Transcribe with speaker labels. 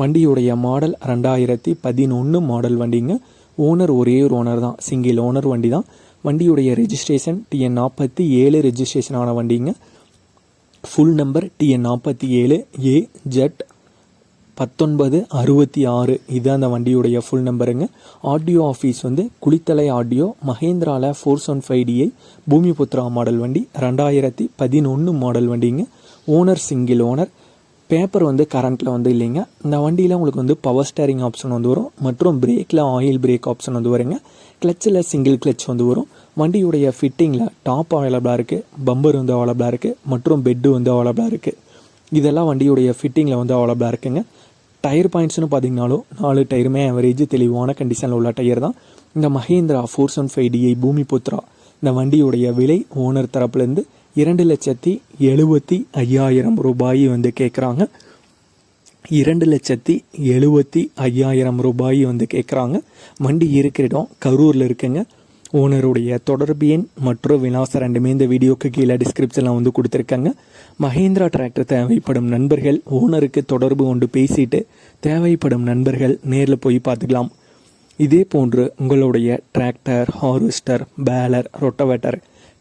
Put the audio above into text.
Speaker 1: வண்டியுடைய மாடல் ரெண்டாயிரத்தி பதினொன்று மாடல் வண்டிங்க. ஓனர் ஒரே ஒரு ஓனர் தான். சிங்கிள் ஓனர் வண்டி தான் வண்டியுடைய ரெஜிஸ்ட்ரேஷன் டிஎன் நாற்பத்தி ஏழு ரெஜிஸ்ட்ரேஷன் ஆன வண்டிங்க. ஃபுல் நம்பர் டிஎன் நாற்பத்தி ஏழு ஏ ஜெட் பத்தொன்பது அறுபத்தி ஆறு. இது அந்த வண்டியுடைய ஃபுல் நம்பருங்க ஆடியோ ஆஃபீஸ் வந்து Kulithalai audio மஹேந்திராவில் four seven five DI Bhoomiputra model வண்டி ரெண்டாயிரத்தி பதினொன்று மாடல் வண்டிங்க. ஓனர் சிங்கிள் ஓனர் பேப்பர் வந்து கரண்ட்டில் வந்து இல்லைங்க. இந்த வண்டியில் உங்களுக்கு வந்து பவர் ஸ்டேரிங் ஆப்ஷன் வந்து வரும். மற்றும் பிரேக்கில் ஆயில் பிரேக் ஆப்ஷன் வந்து வருங்க. கிளச்சில் சிங்கிள் கிளச் வந்து வரும். வண்டியுடைய ஃபிட்டிங்கில் டாப் அவைலபிளாக இருக்குது பம்பர் வந்து அவைலபிளாக இருக்குது மற்றும் பெட்டு வந்து அவைலபிளாக இருக்குது இதெல்லாம் வண்டியுடைய ஃபிட்டிங்கில் வந்து அவைலபிளாக இருக்குங்க. டயர் பாயிண்ட்ஸ்னு பார்த்தீங்கனாலும் நாலு டயருமே ஆவரேஜ் தெளிவான கண்டிஷனில் உள்ள டயர் தான். இந்த Mahindra four seven five DI Bhoomiputra இந்த வண்டியுடைய விலை ஓனர் தரப்புலேருந்து இரண்டு லட்சத்தி எழுபத்தி ஐயாயிரம் ரூபாய் வந்து கேட்குறாங்க இரண்டு லட்சத்தி எழுபத்தி ஐயாயிரம் ரூபாய் வந்து கேட்குறாங்க வண்டி இருக்கிற இடம் கரூரில் இருக்குங்க. ஓனருடைய தொடர்பு எண் மற்றும் விலாசம் ரெண்டுமே இந்த வீடியோக்கு கீழே டிஸ்கிரிப்ஷனில் வந்து கொடுத்துருக்காங்க. மஹேந்திரா டிராக்டர் தேவைப்படும் நண்பர்கள் ஓனருக்கு தொடர்பு கொண்டு பேசிட்டு தேவைப்படும் நண்பர்கள் நேரில் போய் பார்த்துக்கலாம். இதே போன்று உங்களுடைய டிராக்டர் ஹார்வெஸ்டர் பேலர் ரொட்டவேட்டர்